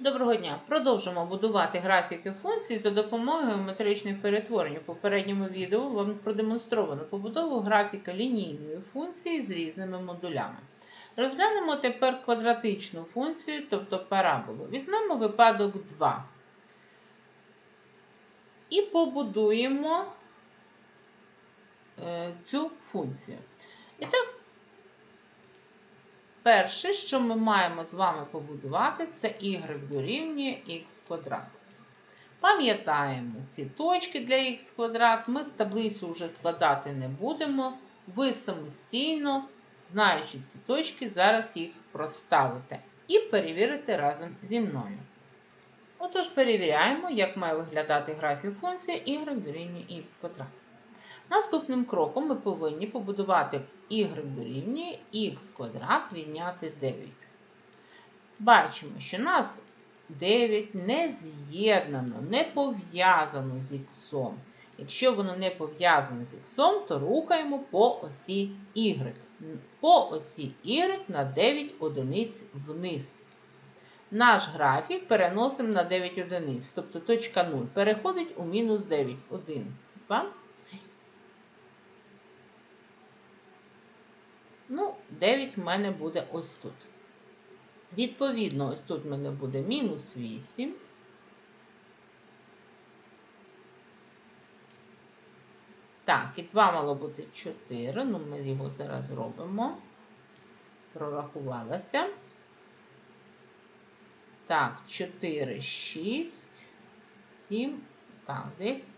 Доброго дня! Продовжимо будувати графіки функцій за допомогою метричних перетворень. У попередньому відео вам продемонстровано побудову графіка лінійної функції з різними модулями. Розглянемо тепер квадратичну функцію, тобто параболу. Візьмемо випадок 2. І побудуємо е, цю функцію. І так, Перше, що ми маємо з вами побудувати, це y дорівнює х квадрат. Пам'ятаємо ці точки для х квадрат. Ми таблицю вже складати не будемо. Ви самостійно, знаючи ці точки, зараз їх проставите і перевірите разом зі мною. Отож, перевіряємо, як має виглядати графік функції y дорівнює х квадрат. Наступним кроком ми повинні побудувати y дорівнює х квадрат відняти 9. Бачимо, що нас 9 не з'єднано, не пов'язано з х. Якщо воно не пов'язане з х, то рухаємо по осі y. По осі y на 9 одиниць вниз. Наш графік переносимо на 9 одиниць, тобто точка 0 переходить у мінус 9. 1, 2, Ну, 9 в мене буде ось тут. Відповідно, ось тут в мене буде мінус 8. Так, і 2 мало бути 4. Ну, ми його зараз зробимо. Прорахувалася. Так, 4, 6, 7. Так, десь.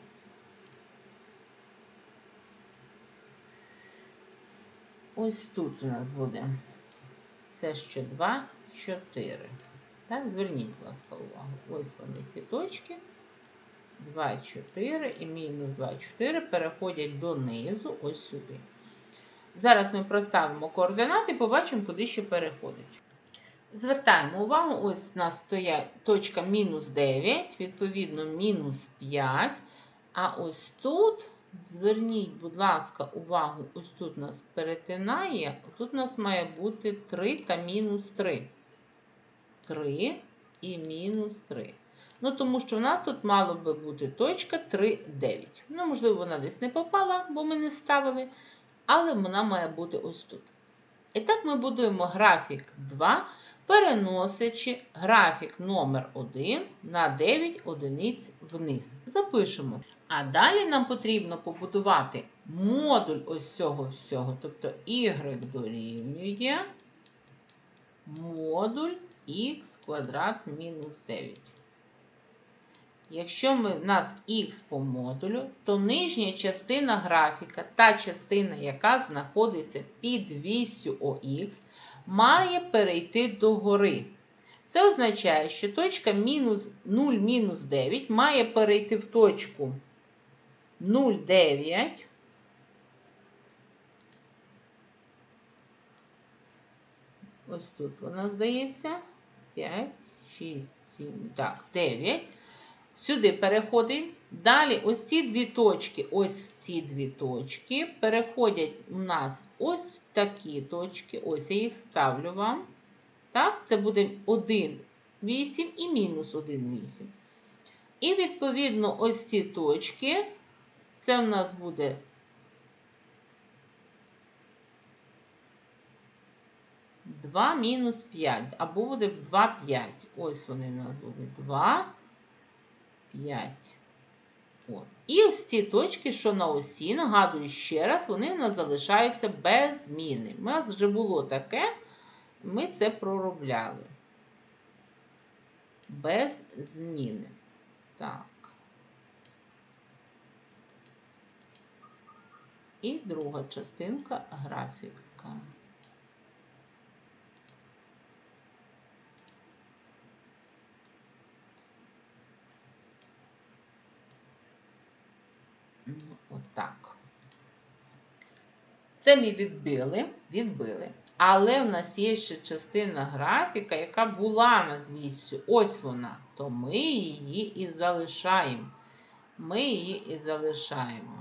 Ось тут у нас буде. Це ще 2, 4. Так, зверніть, будь ласка, увагу. Ось вони ці точки. 2, 4 і мінус 2, 4 переходять донизу, ось сюди. Зараз ми проставимо координати побачимо, куди що переходить. Звертаємо увагу, ось у нас стоять точка мінус 9, відповідно, мінус 5. А ось тут Зверніть, будь ласка, увагу, ось тут нас перетинає, тут нас має бути 3 та мінус 3. 3 і мінус 3. Ну, тому що в нас тут мало би бути точка 3, 9. Ну, можливо, вона десь не попала, бо ми не ставили, але вона має бути ось тут. І так ми будуємо графік 2 переносячи графік номер 1 на 9 одиниць вниз. Запишемо. А далі нам потрібно побудувати модуль ось цього всього, тобто y дорівнює модуль х квадрат мінус 9. Якщо ми, в нас х по модулю, то нижня частина графіка, та частина, яка знаходиться під вісю ОХ, має перейти до гори. Це означає, що точка мінус 0 мінус 9 має перейти в точку 0,9. Ось тут вона здається. 5, 6, 7, так, 9. Сюди переходимо. Далі ось ці дві точки, ось ці дві точки переходять у нас ось такі точки. Ось я їх ставлю вам. Так, це буде 1, 8 і мінус 1, 8. І, відповідно, ось ці точки, це в нас буде Два мінус 5, або буде 2, 5. Ось вони в нас будуть 2, 5. От. І ось ці точки, що на осі, нагадую ще раз, вони в нас залишаються без зміни. У нас вже було таке, ми це проробляли. Без зміни. Так. І друга частинка графіка. Отак. Це ми відбили, відбили. Але в нас є ще частина графіка, яка була на вісю. Ось вона. То ми її і залишаємо. Ми її і залишаємо.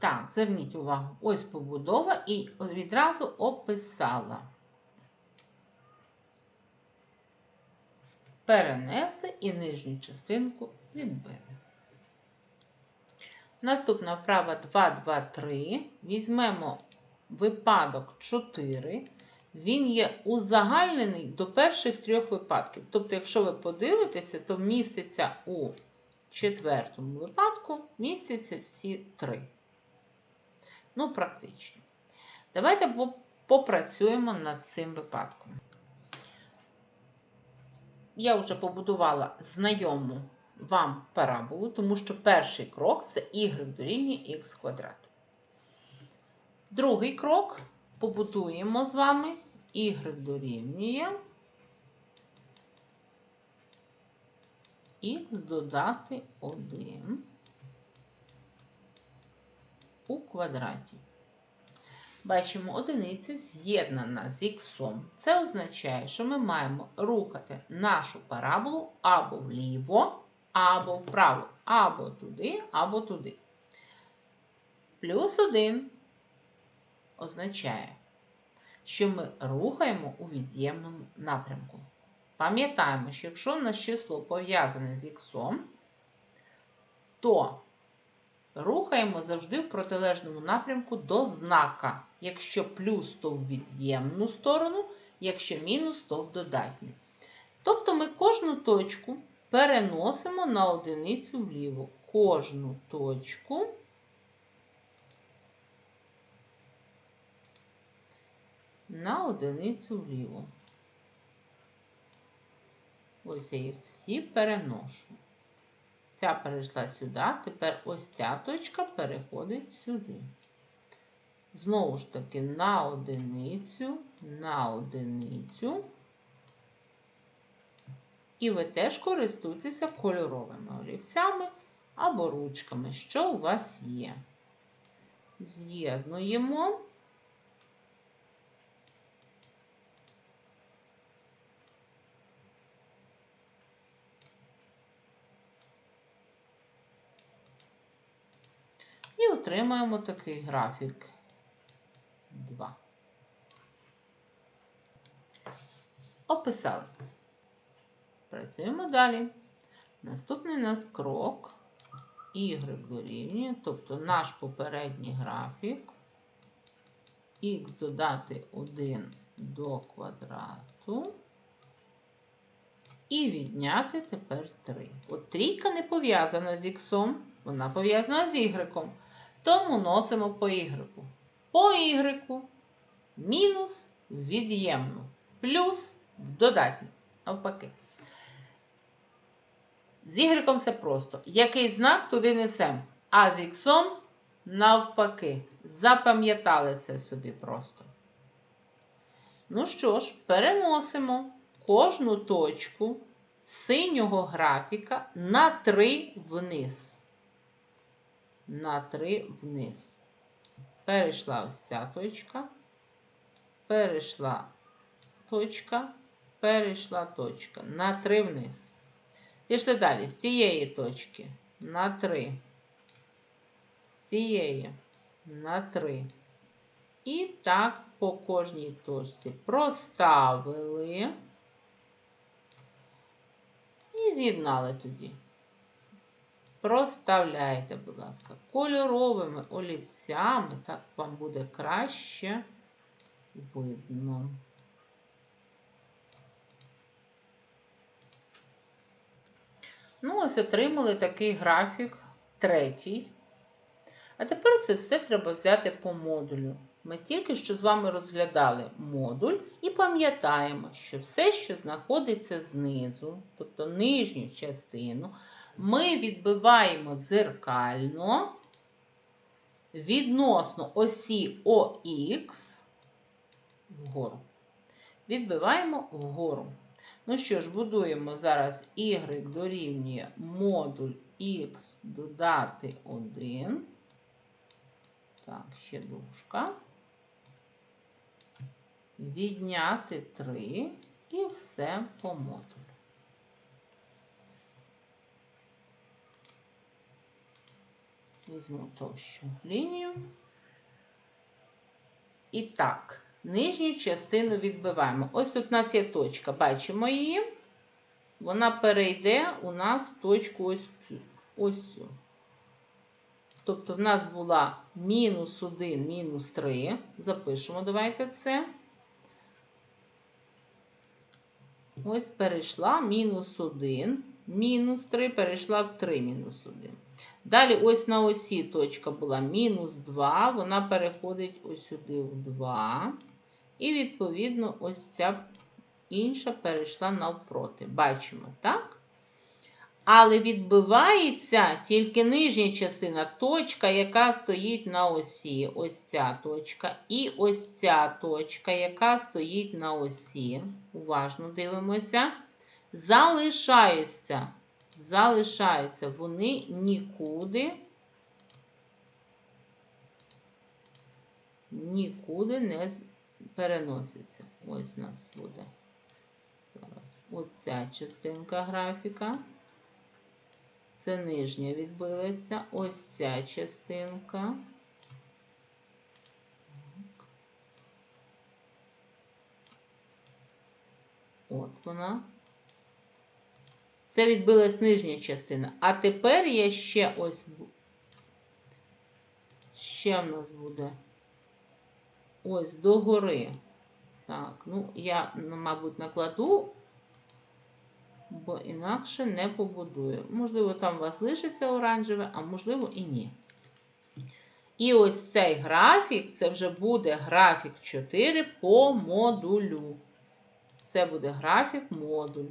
Так, зверніть увагу, ось побудова і відразу описала. Перенести і нижню частинку відбили. Наступна вправа 2, 2, 3. Візьмемо випадок 4. Він є узагальнений до перших трьох випадків. Тобто, якщо ви подивитеся, то міститься у четвертому випадку містяться всі три. Ну, практично. Давайте попрацюємо над цим випадком. Я вже побудувала знайому вам параболу, тому що перший крок це y дорівнює х квадрат. Другий крок побудуємо з вами y дорівнює х додати 1 у квадраті. Бачимо, одиниця з'єднана з х. Це означає, що ми маємо рухати нашу параболу або вліво, або вправо, або туди, або туди. Плюс 1 означає, що ми рухаємо у від'ємному напрямку. Пам'ятаємо, що якщо в нас число пов'язане з х, то рухаємо завжди в протилежному напрямку до знака. Якщо плюс, то в від'ємну сторону, якщо мінус, то в додатню. Тобто ми кожну точку переносимо на одиницю вліво. Кожну точку на одиницю вліво. Ось я їх всі переношу. Ця перейшла сюди, тепер ось ця точка переходить сюди. Знову ж таки, на одиницю, на одиницю. І ви теж користуєтеся кольоровими олівцями або ручками, що у вас є. З'єднуємо. І отримаємо такий графік 2. Описали. Працюємо далі. Наступний у нас крок y дорівнює, тобто наш попередній графік х додати 1 до квадрату і відняти тепер 3. От трійка не пов'язана з х, вона пов'язана з y. Тому носимо по y. По y мінус в від'ємну, плюс в додатню. Навпаки. З y все просто. Який знак туди несемо? А з х навпаки. Запам'ятали це собі просто. Ну що ж, переносимо кожну точку синього графіка на 3 вниз. На 3 вниз. Перейшла ось ця точка. Перейшла точка, перейшла точка. На 3 вниз. Пішли далі. З цієї точки на 3. З цієї на 3. І так по кожній точці проставили. І з'єднали тоді. Проставляйте, будь ласка, кольоровими олівцями, так вам буде краще видно. Ну, ось отримали такий графік третій. А тепер це все треба взяти по модулю. Ми тільки що з вами розглядали модуль і пам'ятаємо, що все, що знаходиться знизу, тобто нижню частину, ми відбиваємо дзеркально відносно осі ОХ вгору. Відбиваємо вгору. Ну що ж, будуємо зараз y дорівнює модуль x додати 1. Так, ще дужка. Відняти 3 і все по модулю. Візьму товщу лінію. І так, нижню частину відбиваємо. Ось тут у нас є точка, бачимо її. Вона перейде у нас в точку ось цю. Ось цю. Тобто в нас була мінус 1, мінус 3. Запишемо, давайте це. Ось перейшла мінус 1, мінус 3, перейшла в 3 мінус 1. Далі ось на осі точка була мінус 2, вона переходить ось сюди в 2. І, відповідно, ось ця інша перейшла навпроти. Бачимо, так? Але відбивається тільки нижня частина, точка, яка стоїть на осі. Ось ця точка. І ось ця точка, яка стоїть на осі. Уважно дивимося. Залишаються. Залишаються. Вони нікуди. Нікуди не переносяться. Ось у нас буде. Зараз. Оця частинка графіка. Це нижня відбилася. Ось ця частинка. От вона. Це відбилась нижня частина. А тепер є ще ось. Ще в нас буде ось догори. Так, ну я, мабуть, накладу бо інакше не побудую. Можливо, там у вас лишиться оранжеве, а можливо і ні. І ось цей графік, це вже буде графік 4 по модулю. Це буде графік модуль.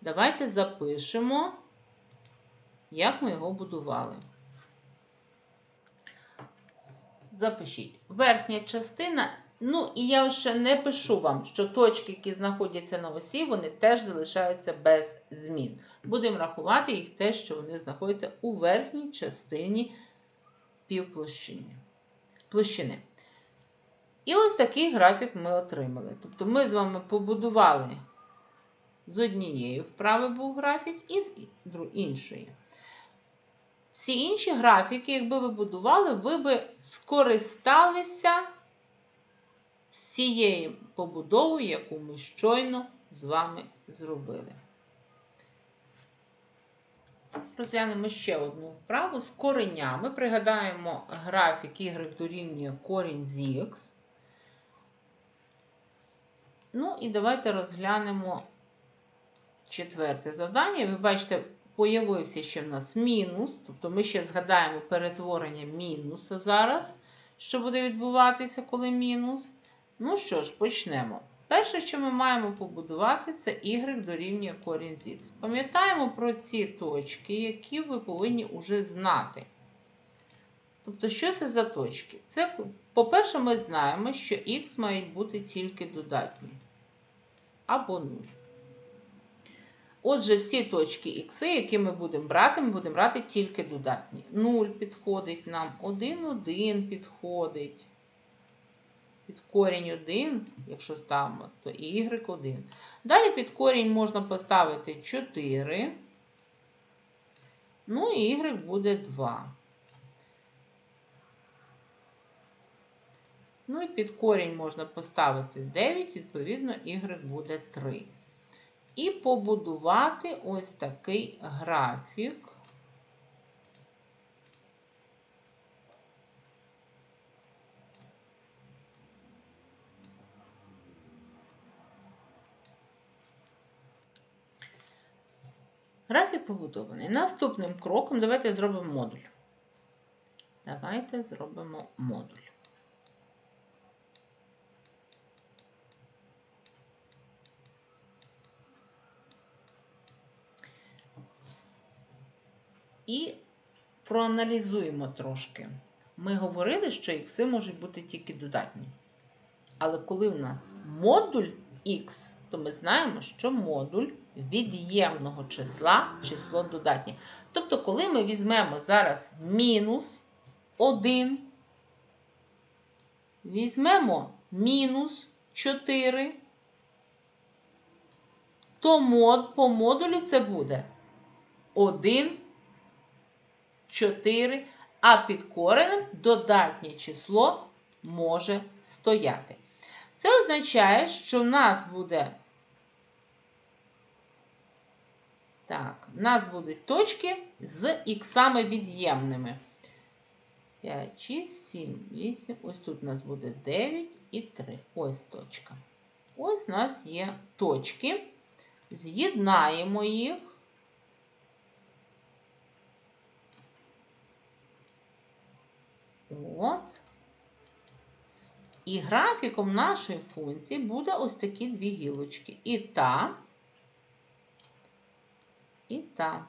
Давайте запишемо, як ми його будували. Запишіть. Верхня частина Ну, і я ще не пишу вам, що точки, які знаходяться на осі, вони теж залишаються без змін. Будемо рахувати їх те, що вони знаходяться у верхній частині півплощини. Площини. І ось такий графік ми отримали. Тобто ми з вами побудували з однієї вправи був графік і з іншої. Всі інші графіки, якби ви будували, ви би скористалися всією побудовою, яку ми щойно з вами зробили. Розглянемо ще одну вправу з коренями. Пригадаємо графік y дорівнює корінь з х. Ну, і давайте розглянемо четверте завдання. Ви бачите, появився ще в нас мінус, тобто ми ще згадаємо перетворення мінуса зараз, що буде відбуватися, коли мінус. Ну що ж, почнемо. Перше, що ми маємо побудувати, це y дорівнює корінь з х. Пам'ятаємо про ці точки, які ви повинні вже знати. Тобто, що це за точки? Це, по-перше, ми знаємо, що х мають бути тільки додатні. Або 0. Отже, всі точки х, які ми будемо брати, ми будемо брати тільки додатні. 0 підходить нам, 1, 1 підходить під корінь 1, якщо ставимо, то y1. Далі під корінь можна поставити 4. Ну і y буде 2. Ну і під корінь можна поставити 9, відповідно, y буде 3. І побудувати ось такий графік. Графік побудований. Наступним кроком давайте зробимо модуль. Давайте зробимо модуль. І проаналізуємо трошки. Ми говорили, що ікси можуть бути тільки додатні. Але коли у нас модуль х, то ми знаємо, що модуль від'ємного числа число додатнє. Тобто, коли ми візьмемо зараз мінус 1, візьмемо мінус 4, то мод, по модулю це буде 1 4, а під коренем додатнє число може стояти. Це означає, що в нас буде так, в нас будуть точки з іксами від'ємними. 5, 6, 7, 8. Ось тут у нас буде 9 і 3. Ось точка. Ось у нас є точки. З'єднаємо їх. От. І графіком нашої функції буде ось такі дві гілочки. І та, і та.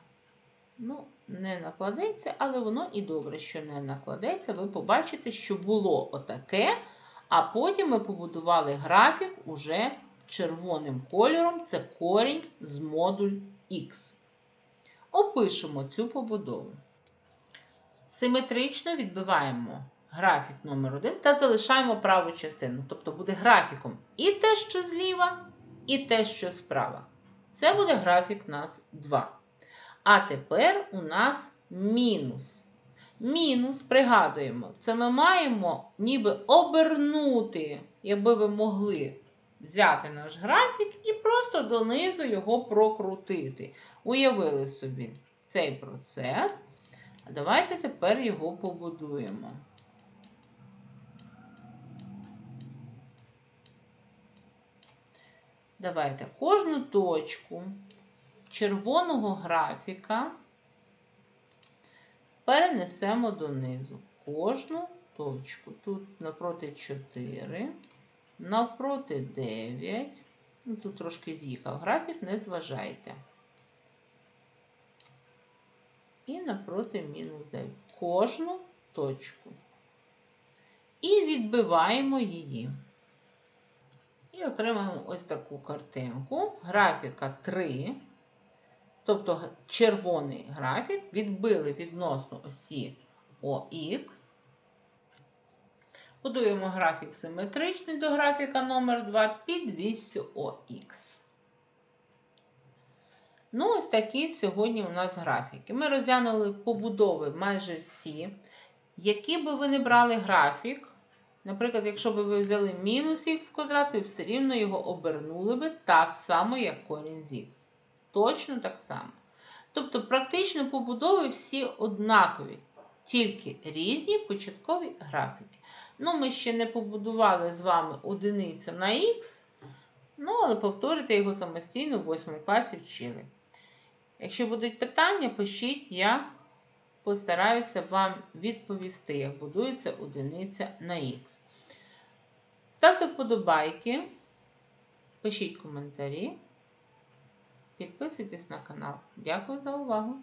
Ну, не накладеться, але воно і добре, що не накладеться. Ви побачите, що було отаке, а потім ми побудували графік уже червоним кольором. Це корінь з модуль Х. Опишемо цю побудову. Симетрично відбиваємо графік номер 1 та залишаємо праву частину. Тобто буде графіком і те, що зліва, і те, що справа. Це буде графік нас 2. А тепер у нас мінус. Мінус, пригадуємо, це ми маємо ніби обернути, якби ви могли взяти наш графік і просто донизу його прокрутити. Уявили собі цей процес. Давайте тепер його побудуємо. Давайте кожну точку червоного графіка перенесемо донизу. Кожну точку. Тут напроти 4, навпроти 9. Ну, Тут трошки з'їхав графік, не зважайте. І напроти мінус 9. Кожну точку. І відбиваємо її. І отримаємо ось таку картинку. Графіка 3. Тобто червоний графік відбили відносно осі ОХ. Будуємо графік симетричний до графіка номер 2 під вістю ОХ. Ну, ось такі сьогодні у нас графіки. Ми розглянули побудови майже всі. Який би ви не брали графік, наприклад, якщо б ви взяли мінус х квадрат, ви все рівно його обернули би так само, як корінь з х. Точно так само. Тобто, практично побудови всі однакові, тільки різні початкові графіки. Ну, ми ще не побудували з вами одиниця на х, ну, але повторити його самостійно в 8 класі вчили. Якщо будуть питання, пишіть, я постараюся вам відповісти, як будується одиниця на х. Ставте вподобайки, пишіть коментарі. Підписуйтесь на канал. Дякую за увагу!